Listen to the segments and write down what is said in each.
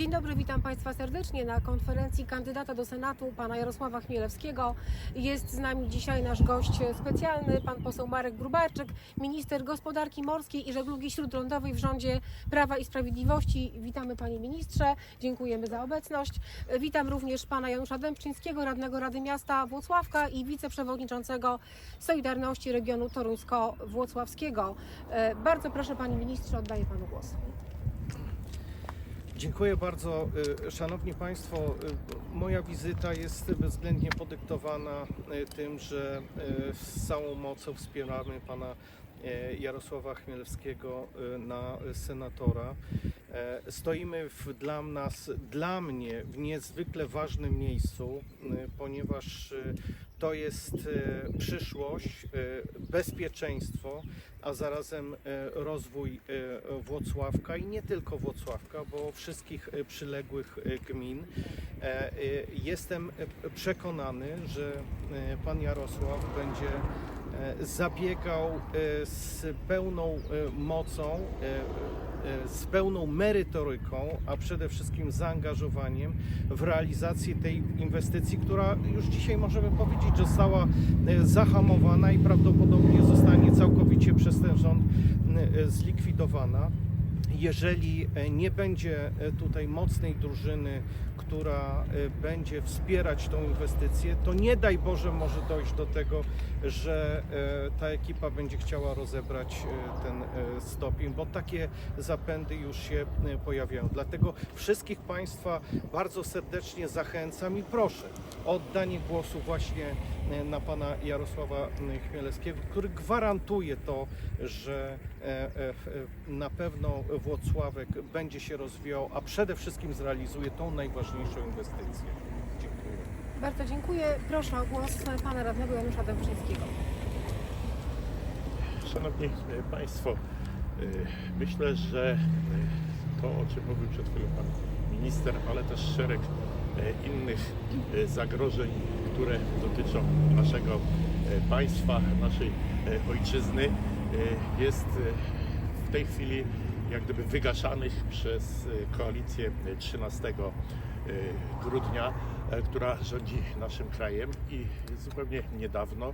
Dzień dobry, witam Państwa serdecznie na konferencji kandydata do Senatu, pana Jarosława Chmielewskiego. Jest z nami dzisiaj nasz gość specjalny, pan poseł Marek Grubarczyk, minister gospodarki morskiej i żeglugi śródlądowej w rządzie Prawa i Sprawiedliwości. Witamy panie ministrze, dziękujemy za obecność. Witam również pana Janusza Dębczyńskiego, radnego Rady Miasta Włocławka i wiceprzewodniczącego Solidarności Regionu Toruńsko-Włocławskiego. E, Bardzo proszę panie ministrze, oddaję panu głos. Dziękuję bardzo. Y, Szanowni Państwo, y, moja wizyta jest bezwzględnie podyktowana y, tym, że z całą mocą wspieramy pana Jarosława Chmielewskiego na senatora. Stoimy w, dla nas, dla mnie w niezwykle ważnym miejscu, ponieważ to jest y, przyszłość, y, bezpieczeństwo, a zarazem e, rozwój e, Włocławka i nie tylko Włocławka, bo wszystkich e, przyległych e, gmin. E, e, Jestem e, przekonany, że e, pan Jarosław będzie e, zabiegał e, z pełną e, mocą, e, e, z pełną merytoryką, a przede wszystkim zaangażowaniem w realizację tej inwestycji, która już dzisiaj możemy powiedzieć została e, zahamowana i prawdopodobnie zostanie całkowicie przez ten rząd e, zlikwidowana. Jeżeli e, nie będzie e, tutaj mocnej drużyny, która e, będzie wspierać tą inwestycję, to nie daj Boże może dojść do tego, że ta ekipa będzie chciała rozebrać ten stopień, bo takie zapędy już się pojawiają. Dlatego wszystkich Państwa bardzo serdecznie zachęcam i proszę o oddanie głosu właśnie na pana Jarosława Chmielewskiego, który gwarantuje to, że na pewno Włocławek będzie się rozwijał, a przede wszystkim zrealizuje tą najważniejszą inwestycję. Dziękuję. Bardzo dziękuję. Proszę o głos pana radnego Janusza Dębczyńskiego. Szanowni e, Państwo, e, myślę, że e, to, o czym mówił przed chwilą Pan Minister, ale też szereg innych zagrożeń, które dotyczą naszego państwa, naszej ojczyzny, jest w tej chwili jak gdyby wygaszanych przez e, koalicję e, 13 e, grudnia, e, która rządzi naszym krajem. I zupełnie niedawno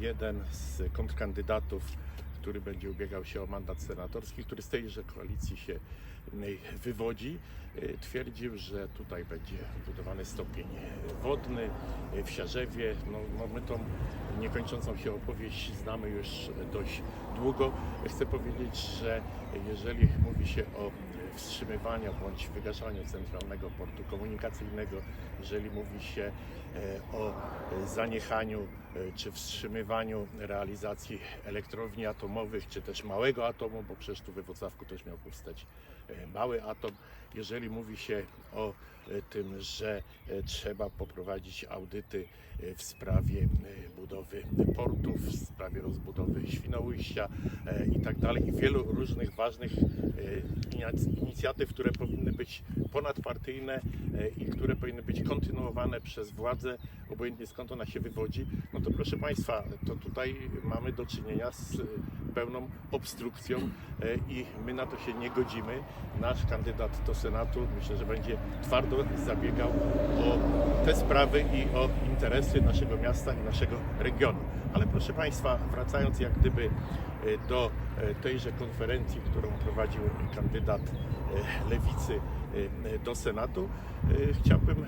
jeden z kontrkandydatów, który będzie ubiegał się o mandat senatorski, który z tejże koalicji się wywodzi, e, twierdził, że tutaj będzie budowany stopień wodny e, w Siarzewie. No, no my tą niekończącą się opowieść znamy już dość długo. Chcę powiedzieć, że jeżeli mówi się o wstrzymywaniu bądź wygaszaniu centralnego portu komunikacyjnego, jeżeli mówi się e, o zaniechaniu czy wstrzymywaniu realizacji elektrowni atomowych, czy też małego atomu, bo przecież tu we Wrocławku też miał powstać e, mały atom, jeżeli mówi się o e, tym, że trzeba poprowadzić audyty w sprawie budowy portów, w sprawie rozbudowy Świnoujścia i tak dalej i wielu różnych ważnych inic- inicjatyw, które powinny być ponadpartyjne i które powinny być kontynuowane przez władzę, obojętnie skąd ona się wywodzi, no to proszę Państwa, to tutaj mamy do czynienia z pełną obstrukcją e, i my na to się nie godzimy. Nasz kandydat do Senatu myślę, że będzie twardo zabiegał o te sprawy i o interesy naszego miasta i naszego regionu. Ale proszę Państwa, wracając jak gdyby e, do e, tejże konferencji, którą prowadził kandydat lewicy do Senatu, e, chciałbym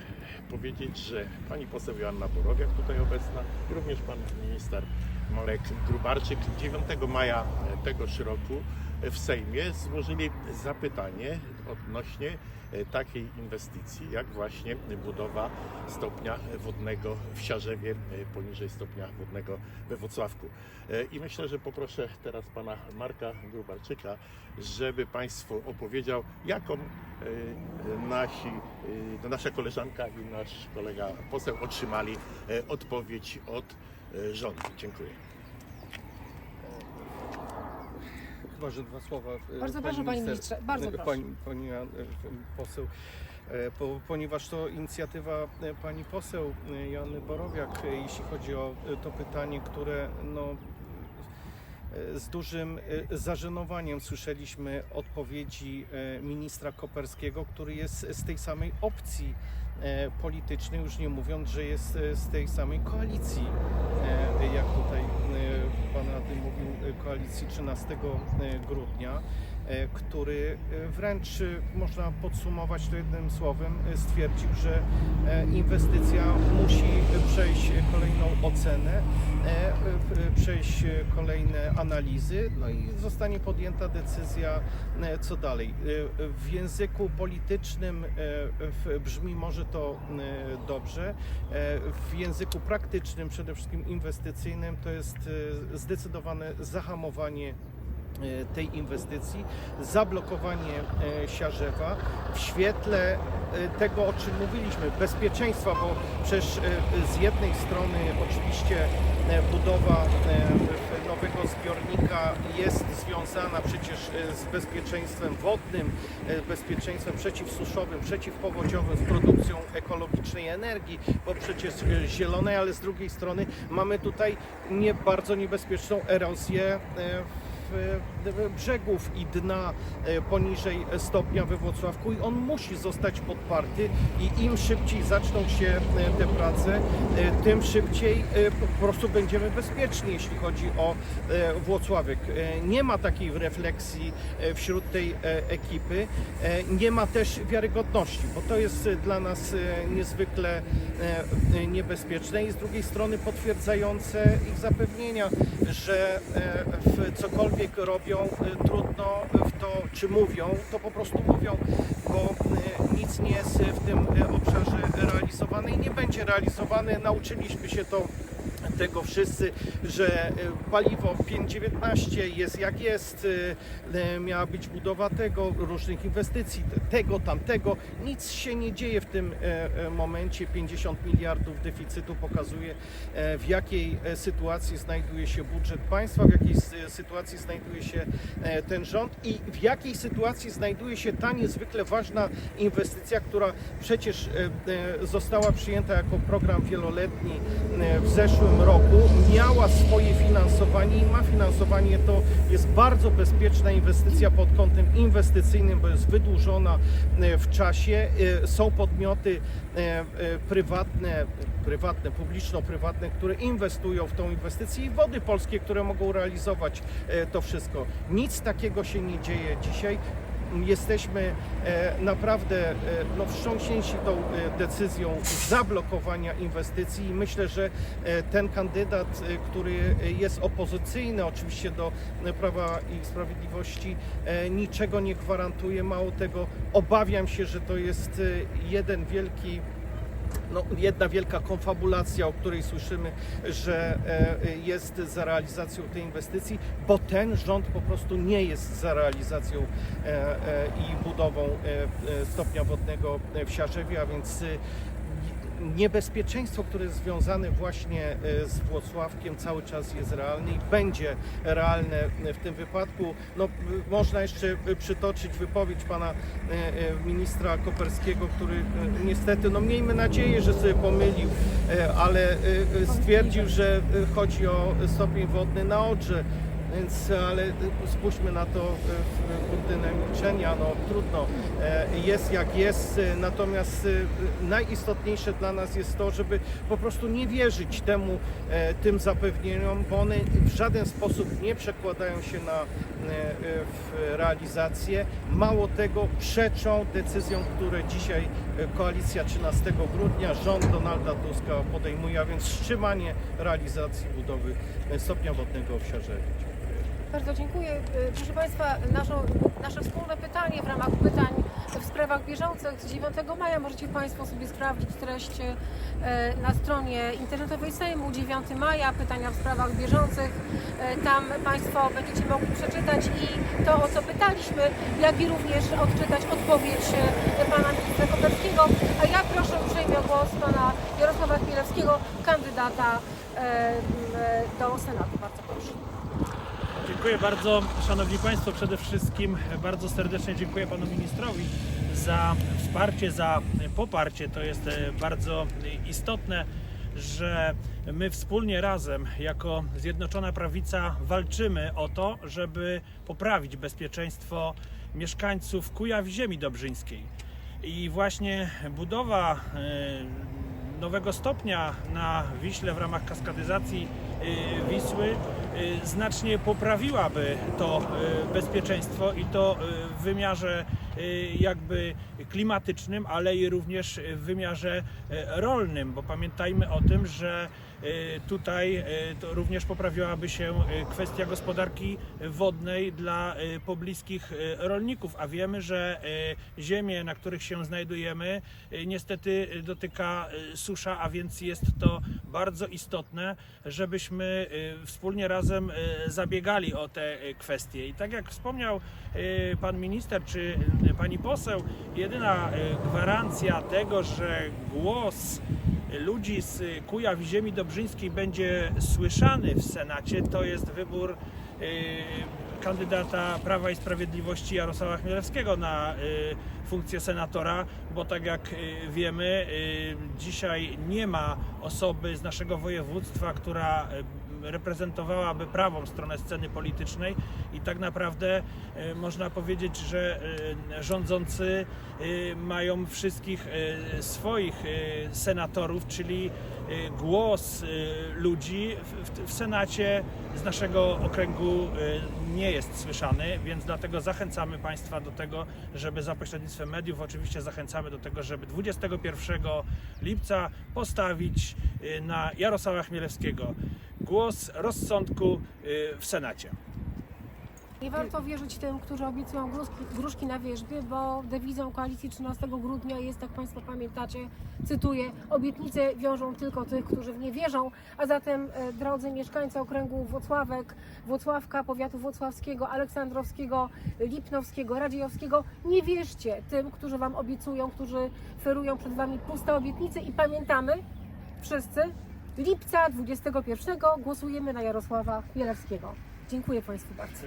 powiedzieć, że pani poseł Joanna Borowiak tutaj obecna również pan minister Marek Grubarczyk 9 maja tegoż roku w Sejmie złożyli zapytanie odnośnie e, takiej inwestycji, jak właśnie budowa stopnia wodnego w Siarzewie e, poniżej stopnia wodnego we Wrocławku. E, I myślę, że poproszę teraz pana Marka Grubarczyka, żeby Państwu opowiedział, jaką nasi, e, nasza koleżanka i nasz kolega poseł otrzymali odpowiedź od rządu. Dziękuję. Chyba, że dwa słowa. e, Bardzo pani proszę, panie minister. ministrze, bardzo proszę. Pani, pani e, poseł, e, po, ponieważ to inicjatywa pani poseł Joanny Borowiak, jeśli chodzi o to pytanie, które no, Z dużym zażenowaniem słyszeliśmy odpowiedzi ministra Koperskiego, który jest z tej samej opcji politycznej, już nie mówiąc, że jest z tej samej koalicji, jak tutaj pan radny mówił, e, koalicji 13 grudnia, e, który e, wręcz e, można podsumować to jednym słowem, e, stwierdził, że e, inwestycja musi przejść kolejną ocenę, e, e, przejść kolejne analizy, no i zostanie podjęta decyzja, e, co dalej. E, W języku politycznym e, brzmi może to e, dobrze, e, w języku praktycznym, przede wszystkim inwestycyjnym, to jest e, zdecydowane zahamowanie e, tej inwestycji, zablokowanie e, Siarzewa. W świetle e, tego, o czym mówiliśmy, bezpieczeństwa, bo przecież e, z jednej strony oczywiście e, budowa e, nowego zbiornika jest związana przecież e, z bezpieczeństwem wodnym, e, bezpieczeństwem przeciwsuszowym, przeciwpowodziowym, z produkcją ekologicznej energii, bo przecież e, zielonej, ale z drugiej strony mamy tutaj nie bardzo niebezpieczną erozję e, w brzegów i dna e, poniżej stopnia we Włocławku i on musi zostać podparty i im szybciej zaczną się e, te prace, e, tym szybciej po prostu będziemy bezpieczni, jeśli chodzi o Włocławek. Nie ma takiej refleksji wśród tej ekipy, nie ma też wiarygodności, bo to jest dla nas niezwykle niebezpieczne i z drugiej strony potwierdzające ich zapewnienia, że w cokolwiek robią, e, trudno w to, czy mówią, to po prostu mówią, bo e, nic nie jest w tym e, obszarze realizowane i nie będzie realizowane. Nauczyliśmy się to tego wszyscy, że e, paliwo 5.19 jest jak jest, e, e, miała być budowa tego, różnych inwestycji, te- tego, tamtego. Nic się nie dzieje w tym momencie. 50 miliardów deficytu pokazuje, w jakiej sytuacji znajduje się budżet państwa, w jakiej sytuacji znajduje się ten rząd i w jakiej sytuacji znajduje się ta niezwykle ważna inwestycja, która przecież została przyjęta jako program wieloletni w zeszłym roku, miała swoje finansowanie i ma finansowanie. To jest bardzo bezpieczna inwestycja pod kątem inwestycyjnym, bo jest wydłużona e, w czasie. E, Są podmioty e, prywatne, prywatne, publiczno-prywatne, które inwestują w tą inwestycję i wody polskie, które mogą realizować to wszystko. Nic takiego się nie dzieje dzisiaj jesteśmy e, naprawdę e, no, wstrząśnięci tą e, decyzją zablokowania inwestycji i myślę, że ten kandydat, który jest opozycyjny oczywiście do Prawa i Sprawiedliwości, niczego nie gwarantuje. Mało tego, obawiam się, że to jest jeden wielki no, jedna wielka konfabulacja, o której słyszymy, że e, jest za realizacją tej inwestycji, bo ten rząd po prostu nie jest za realizacją e, e, i budową stopnia wodnego w Siarzewie, a więc niebezpieczeństwo, które jest związane właśnie e, z Włocławkiem cały czas jest realne i będzie realne w tym wypadku. No, można jeszcze y, przytoczyć wypowiedź pana e, e, ministra Koperskiego, który e, niestety, no miejmy nadzieję, że sobie pomylił, e, ale e, e, stwierdził, że e, chodzi o stopień wodny na Odrze. Więc, ale spójrzmy na to w kurtynę milczenia, no trudno, E, jest jak jest, y, natomiast najistotniejsze dla nas jest to, żeby po prostu nie wierzyć temu, e, tym zapewnieniom, bo one w żaden sposób nie przekładają się na e, e, realizację. Mało tego, przeczą decyzjom, które dzisiaj e, koalicja 13 grudnia, rząd Donalda Tuska podejmuje, a więc wstrzymanie realizacji budowy e, stopnia wodnego w Siarzewie. Bardzo dziękuję. Y, Proszę Państwa, naszą, nasze wspólne pytanie w ramach pytań w sprawach bieżących z 9 maja możecie Państwo sobie sprawdzić treść e, na stronie internetowej Sejmu 9 maja, pytania w sprawach bieżących. E, Tam Państwo będziecie mogli przeczytać i to, o co pytaliśmy, jak i również odczytać odpowiedź e, Pana Ministra Koperskiego. A ja proszę uprzejmie o głos Pana Jarosława Chmielewskiego, kandydata e, do Senatu. Bardzo proszę. Dziękuję bardzo. Szanowni Państwo, przede wszystkim bardzo serdecznie dziękuję Panu Ministrowi za wsparcie, za poparcie. To jest e, bardzo istotne. że my wspólnie razem, jako Zjednoczona Prawica, walczymy o to, żeby poprawić bezpieczeństwo mieszkańców Kujaw Ziemi Dobrzyńskiej. I właśnie budowa e, nowego stopnia na Wiśle w ramach kaskadyzacji e, Wisły znacznie poprawiłaby to e, bezpieczeństwo i to e, w wymiarze jakby klimatycznym, ale i również w wymiarze e, rolnym, bo pamiętajmy o tym, że e, tutaj również poprawiłaby się kwestia gospodarki wodnej dla pobliskich rolników, a wiemy, że ziemie, na których się znajdujemy, niestety dotyka susza, a więc jest to bardzo istotne, żebyśmy wspólnie razem zabiegali o te kwestie. I tak jak wspomniał pan minister czy pani poseł, jedyna e, gwarancja tego, że głos ludzi z Kujaw Ziemi Dobrzyńskiej będzie słyszany w Senacie, to jest wybór e, kandydata Prawa i Sprawiedliwości Jarosława Chmielewskiego na e, funkcję senatora, bo tak jak e, wiemy, e, dzisiaj nie ma osoby z naszego województwa, która e, reprezentowałaby prawą stronę sceny politycznej i tak naprawdę e, można powiedzieć, że e, rządzący e, mają wszystkich swoich senatorów, czyli głos ludzi w, Senacie z naszego okręgu nie jest słyszany, więc dlatego zachęcamy Państwa do tego, żeby za pośrednictwem mediów oczywiście zachęcamy do tego, żeby 21 lipca postawić na Jarosława Chmielewskiego głos rozsądku w Senacie. Nie warto wierzyć tym, którzy obiecują gruszki, gruszki na wierzbie, bo dewizą koalicji 13 grudnia jest, jak Państwo pamiętacie, cytuję, obietnice wiążą tylko tych, którzy w nie wierzą, a zatem, e, drodzy mieszkańcy okręgu Włocławek, Włocławka, powiatu włocławskiego, aleksandrowskiego, lipnowskiego, radziejowskiego, nie wierzcie tym, którzy Wam obiecują, którzy ferują przed Wami puste obietnice i pamiętamy wszyscy, lipca 21 głosujemy na Jarosława Chmielewskiego. Dziękuję Państwu bardzo.